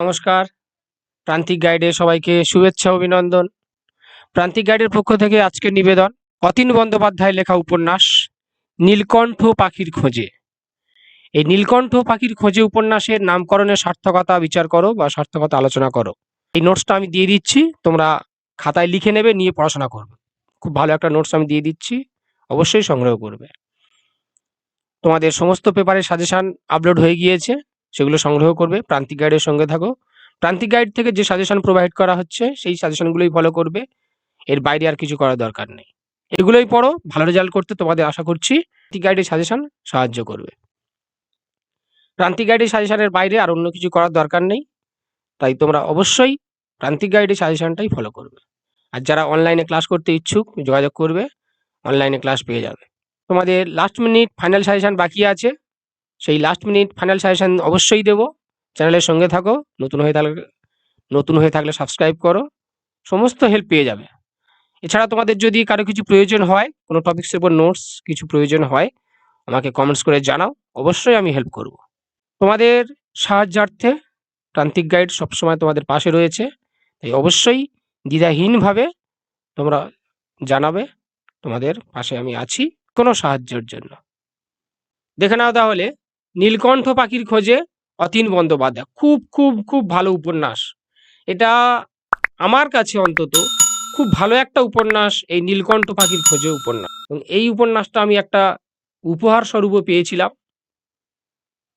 নমস্কার। প্রান্তিক গাইডে সবাইকে শুভেচ্ছা, অভিনন্দন। প্রান্তিক গাইডের পক্ষ থেকে আজকের নিবেদন, অতীন বন্দ্যোপাধ্যায় লেখা উপন্যাস, নীলকণ্ঠ পাখির খোঁজে। এই নীলকণ্ঠ পাখির খোঁজে উপন্যাসের নামকরণের সার্থকতা বিচার করো বা সার্থকতা আলোচনা করো। এই নোটসটা আমি দিয়ে দিচ্ছি, তোমরা খাতায় লিখে নেবে, নিয়ে পড়াশোনা করবে। খুব ভালো একটা নোটস আমি দিয়ে দিচ্ছি, অবশ্যই সংগ্রহ করবে। তোমাদের সমস্ত পেপারের সাজেশন আপলোড হয়ে গিয়েছে। সেগুলো সংগ্রহ করবে, প্রান্তিক গাইডের সঙ্গে থাকো। প্রান্তিক গাইড থেকে যে সাজেশন প্রোভাইড করা হচ্ছে, সেই সাজেশনগুলোই ফলো করবে। এর বাইরে আর কিছু করার দরকার নেই। এগুলোই পড়ো, ভালো রেজাল্ট করতে তোমাদের আশা করছি। প্রান্তিক গাইডের সাজেশন সাহায্য করবে। প্রান্তিক গাইডের সাজেশনের বাইরে আর অন্য কিছু করার দরকার নেই। তাই তোমরা অবশ্যই প্রান্তিক গাইডের সাজেশনটাই ফলো করবে। আর যারা অনলাইনে ক্লাস করতে ইচ্ছুক, যোগাযোগ করবে। অনলাইনে ক্লাস পেয়ে যাবে। তোমাদের লাস্ট মিনিট ফাইনাল সাজেশন বাকি আছে। সেই লাস্ট মিনিট ফাইনাল সাজেশন অবশ্যই দেবো। চ্যানেলের সঙ্গে থাকো, নতুন হয়ে থাকলে, নতুন হয়ে থাকলে সাবস্ক্রাইব করো। সমস্ত হেল্প পেয়ে যাবে। এছাড়া তোমাদের যদি কারও কিছু প্রয়োজন হয়, কোনো টপিক্সের উপর নোটস কিছু প্রয়োজন হয়, আমাকে কমেন্টস করে জানাও, অবশ্যই আমি হেল্প করব। তোমাদের সাহায্যার্থে প্রান্তিক গাইড সবসময় তোমাদের পাশে রয়েছে, তাই অবশ্যই দ্বিধাহীনভাবে তোমরা জানাবে, তোমাদের পাশে আমি আছি কোনো সাহায্যের জন্য। দেখে নাও তাহলে নীলকণ্ঠ পাখির খোঁজে অতীন বন্দ্যোপাধ্যায়। খুব খুব খুব ভালো উপন্যাস। এটা আমার কাছে অন্তত খুব ভালো একটা উপন্যাস, এই নীলকণ্ঠ পাখির খোঁজে উপন্যাস। এবং এই উপন্যাসটা আমি একটা উপহার স্বরূপও পেয়েছিলাম।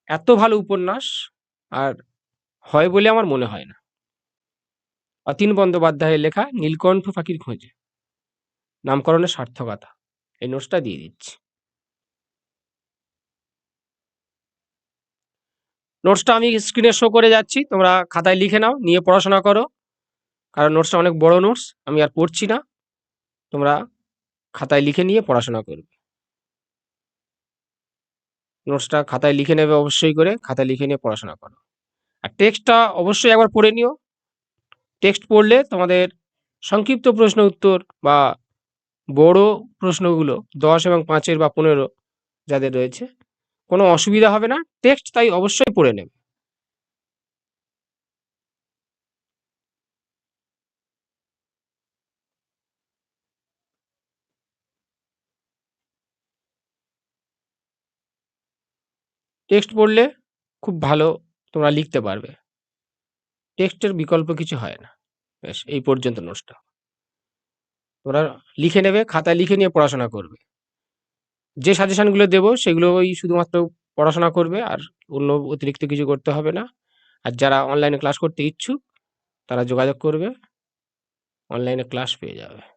এত ভালো উপন্যাস, আর হয় বলে আমার মনে হয় না। অতীন বন্দ্যোপাধ্যায়ের লেখা নীলকণ্ঠ পাখির খোঁজে। নামকরণের সার্থকতা। এই নোটসটা দিয়ে দিচ্ছি। নোটসটা আমি স্ক্রিনে শো করে যাচ্ছি। তোমরা খাতায় লিখে নাও, নিয়ে পড়াশোনা করো। কারণ নোটসটা অনেক বড় নোটস আমি আর পড়ছি না। তোমরা খাতায় লিখে নিয়ে পড়াশোনা করবে। নোটসটা খাতায় লিখে নেবে অবশ্যই করে, খাতায় লিখে নিয়ে পড়াশোনা করো। আর টেক্সটটা অবশ্যই একবার পড়ে নিও। টেক্সট পড়লে তোমাদের সংক্ষিপ্ত প্রশ্ন উত্তর বা বড় প্রশ্নগুলো দশ এবং পাঁচের বা পনেরো যাদের রয়েছে কোনো অসুবিধা হবে না। টেক্সট তাই অবশ্যই পড়ে নেবে। টেক্সট পড়লে খুব ভালো তোমরা লিখতে পারবে। টেক্সটের বিকল্প কিছু হয় না। বেশ, এই পর্যন্ত নোটসটা তোমরা লিখে নেবে, খাতায় লিখে নিয়ে পড়াশোনা করবে। যে সাজেশনগুলো দেব সেগুলো ওই শুধুমাত্র পড়াশোনা করবে আর অন্য অতিরিক্ত কিছু করতে হবে না। আর যারা অনলাইনে ক্লাস করতে ইচ্ছুক, তারা যোগাযোগ করবে অনলাইনে ক্লাস পেয়ে যাবে।